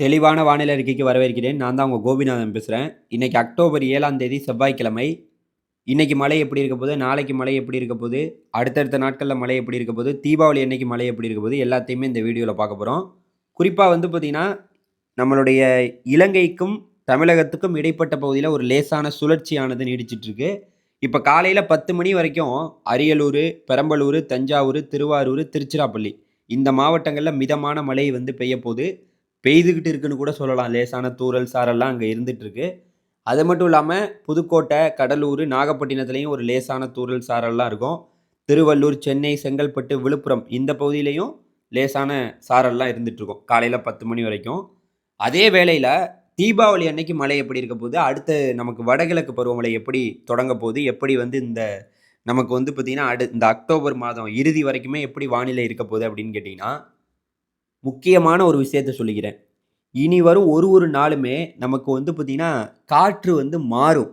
தெளிவான வானிலை அறிக்கைக்கு வரவேற்கிறேன். நான் தான் உங்கள் கோபிநாதன் பேசுகிறேன் இன்றைக்கி அக்டோபர் ஏழாம் தேதி செவ்வாய்க்கிழமை. இன்றைக்கி மழை எப்படி இருக்க போகுது? நாளைக்கு மழை எப்படி இருக்க போகுது? அடுத்தடுத்த நாட்களில் மழை எப்படி இருக்க போகுது? தீபாவளி அன்னைக்கு மழை எப்படி இருக்க போகுது? எல்லாத்தையுமே இந்த வீடியோவில் பார்க்க போகிறோம் குறிப்பாக வந்து பார்த்திங்கன்னா நம்மளுடைய இலங்கைக்கும் தமிழகத்துக்கும் இடைப்பட்ட பகுதியில் ஒரு லேசான சுழற்சியானது நீடிச்சிட்ருக்கு. இப்போ காலையில் பத்து மணி வரைக்கும் அரியலூர் பெரம்பலூர் தஞ்சாவூர் திருவாரூர் திருச்சிராப்பள்ளி இந்த மாவட்டங்களில் மிதமான மழை வந்து பெய்ய போகுது பெய்துக்கிட்டு இருக்குன்னு கூட சொல்லலாம். லேசான தூரல் சாரெல்லாம் அங்கே இருந்துட்டு இருக்கு அது மட்டும் இல்லாமல் புதுக்கோட்டை கடலூர் நாகப்பட்டினத்துலேயும் ஒரு லேசான தூரல் சாரல்லாம் இருக்கும். திருவள்ளூர் சென்னை செங்கல்பட்டு விழுப்புரம் இந்த பகுதியிலையும் லேசான சாரல்லாம் இருந்துகிட்ருக்கும் காலையில் பத்து மணி வரைக்கும். அதே வேளையில் தீபாவளி அன்னைக்கு மழை எப்படி இருக்க போகுது? அடுத்து நமக்கு வடகிழக்கு பருவமழை எப்படி தொடங்க போகுது? எப்படி வந்து இந்த நமக்கு வந்து பார்த்திங்கன்னா அடு இந்த அக்டோபர் மாதம் இறுதி வரைக்குமே எப்படி வானிலை இருக்க போகுது அப்படின்னு கேட்டிங்கன்னா முக்கியமான ஒரு விஷயத்த சொல்லிக்கிறேன். இனி வரும் ஒரு ஒரு நாளுமே நமக்கு வந்து பார்த்திங்கன்னா காற்று வந்து மாறும்.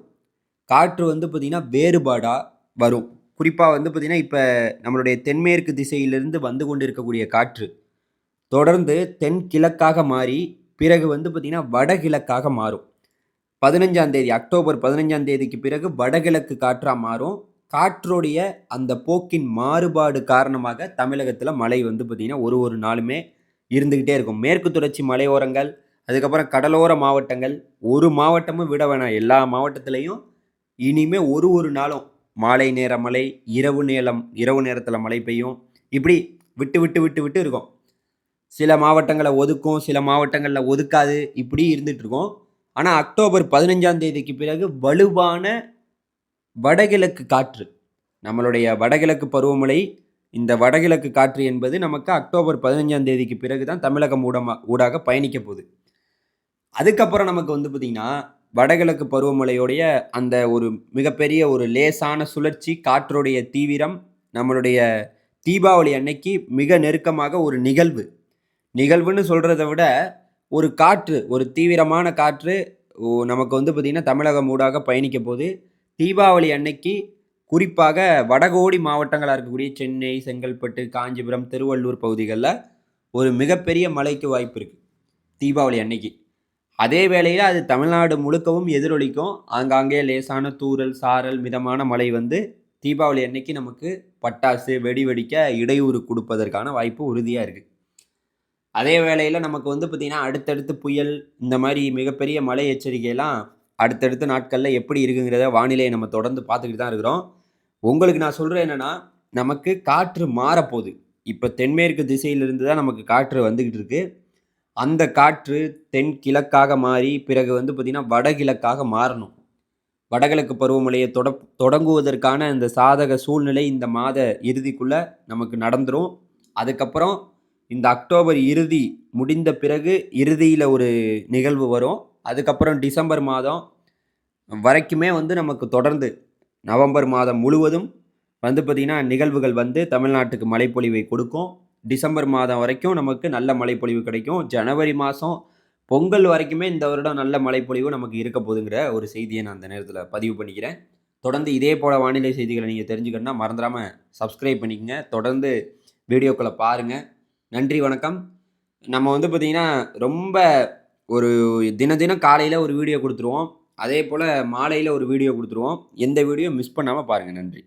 காற்று வந்து பார்த்திங்கன்னா வேறுபாடாக வரும். குறிப்பாக வந்து பார்த்திங்கன்னா இப்போ நம்மளுடைய தென்மேற்கு திசையிலிருந்து வந்து கொண்டு இருக்கக்கூடிய காற்று தொடர்ந்து தென்கிழக்காக மாறி பிறகு வந்து பார்த்திங்கன்னா வடகிழக்காக மாறும். பதினஞ்சாம் தேதி அக்டோபர் பதினஞ்சாம் தேதிக்கு பிறகு வடகிழக்கு காற்றாக மாறும். காற்றுடைய அந்த போக்கின் மாறுபாடு காரணமாக தமிழகத்தில் மழை வந்து பார்த்திங்கன்னா ஒரு ஒரு நாளுமே இருந்துக்கிட்டே இருக்கும். மேற்கு தொடர்ச்சி மலையோரங்கள் அதுக்கப்புறம் கடலோர மாவட்டங்கள். ஒரு மாவட்டமும் விட வேணாம். எல்லா மாவட்டத்துலேயும் இனிமே ஒரு ஒரு நாளும் மாலை நேர மழை இரவு நேரம் இரவு நேரத்தில் மழை பெய்யும். இப்படி விட்டு விட்டு விட்டு விட்டு இருக்கும். சில மாவட்டங்களை ஒதுக்கும் சில மாவட்டங்களில் ஒதுக்காது. இப்படி இருந்துட்டு இருக்கும். ஆனால் அக்டோபர் பதினஞ்சாம் தேதிக்கு பிறகு வலுவான வடகிழக்கு காற்று. நம்மளுடைய வடகிழக்கு பருவமழை இந்த வடகிழக்கு காற்று என்பது நமக்கு அக்டோபர் பதினஞ்சாம் தேதிக்கு பிறகு தான் தமிழகம் ஊடமா ஊடாக பயணிக்க போகுது. அதுக்கப்புறம் நமக்கு வந்து பார்த்திங்கன்னா வடகிழக்கு பருவமழையோடைய அந்த ஒரு மிகப்பெரிய ஒரு லேசான சுழற்சி காற்றுடைய தீவிரம் நம்மளுடைய தீபாவளி அன்னைக்கு மிக நெருக்கமாக ஒரு நிகழ்வு. நிகழ்வுன்னு சொல்கிறத விட ஒரு காற்று ஒரு தீவிரமான காற்று ஓ- நமக்கு வந்து பார்த்திங்கன்னா தமிழகம் ஊடாக பயணிக்க போகுது. தீபாவளி அன்னைக்கு குறிப்பாக வடகோடி மாவட்டங்களாக இருக்கக்கூடிய சென்னை செங்கல்பட்டு காஞ்சிபுரம் திருவள்ளூர் பகுதிகளில் ஒரு மிகப்பெரிய மழைக்கு வாய்ப்பு இருக்குது தீபாவளி அன்னைக்கு. அதே வேளையில் அது தமிழ்நாடு முழுக்கவும் எதிரொலிக்கும். ஆங்காங்கே லேசான தூறல் சாரல் மிதமான மழை வந்து தீபாவளி அன்னைக்கு நமக்கு பட்டாசு வெடி வெடிக்க இடையூறு கொடுப்பதற்கான வாய்ப்பு உறுதியாக இருக்குது அதே வேளையில் நமக்கு வந்து பார்த்திங்கன்னா அடுத்தடுத்து புயல் இந்த மாதிரி மிகப்பெரிய மழை எச்சரிக்கையெல்லாம் அடுத்தடுத்த நாட்களில் எப்படி இருக்குங்கிறத வானிலையை நம்ம தொடர்ந்து பார்த்துக்கிட்டு தான் இருக்கிறோம். உங்களுக்கு நான் சொல்கிறேன் என்னென்னா நமக்கு காற்று மாறப்போகுது. இப்போ தென்மேற்கு திசையிலிருந்து தான் நமக்கு காற்று வந்துக்கிட்டு இருக்கு. அந்த காற்று தென் கிழக்காக மாறி பிறகு வந்து பார்த்திங்கன்னா வடகிழக்காக மாறணும். வடகிழக்கு பருவமழையை தொட தொடங்குவதற்கான இந்த சாதக சூழ்நிலை இந்த மாத இறுதிக்குள்ளே நமக்கு நடந்துடும் அதுக்கப்புறம் இந்த அக்டோபர் இறுதி முடிந்த பிறகு இறுதியில் ஒரு நிகழ்வு வரும். அதுக்கப்புறம் டிசம்பர் மாதம் வரைக்குமே வந்து நமக்கு தொடர்ந்து நவம்பர் மாதம் முழுவதும் வந்து பார்த்திங்கன்னா நிகழ்வுகள் வந்து தமிழ்நாட்டுக்கு மழைப்பொழிவை கொடுக்கும். டிசம்பர் மாதம் வரைக்கும் நமக்கு நல்ல மழைப்பொழிவு கிடைக்கும். ஜனவரி மாதம் பொங்கல் வரைக்குமே இந்த வருடம் நல்ல மழைப்பொழிவு நமக்கு இருக்க போதுங்கிற ஒரு செய்தியை நான் அந்த நேரத்தில் பதிவு பண்ணிக்கிறேன். தொடர்ந்து இதே போல் வானிலை செய்திகளை நீங்கள் தெரிஞ்சுக்கணும்னா மறந்துடாமல் சப்ஸ்கிரைப் பண்ணிக்கங்க. தொடர்ந்து வீடியோக்களை பாருங்கள் நன்றி வணக்கம். நம்ம வந்து பார்த்திங்கன்னா ரொம்ப ஒரு தின தினம் காலையில் ஒரு வீடியோ கொடுத்துருவோம். அதே போல் மாலையில் ஒரு வீடியோ கொடுத்துருவோம். எந்த வீடியோ மிஸ் பண்ணாமல் பாருங்கள் நன்றி.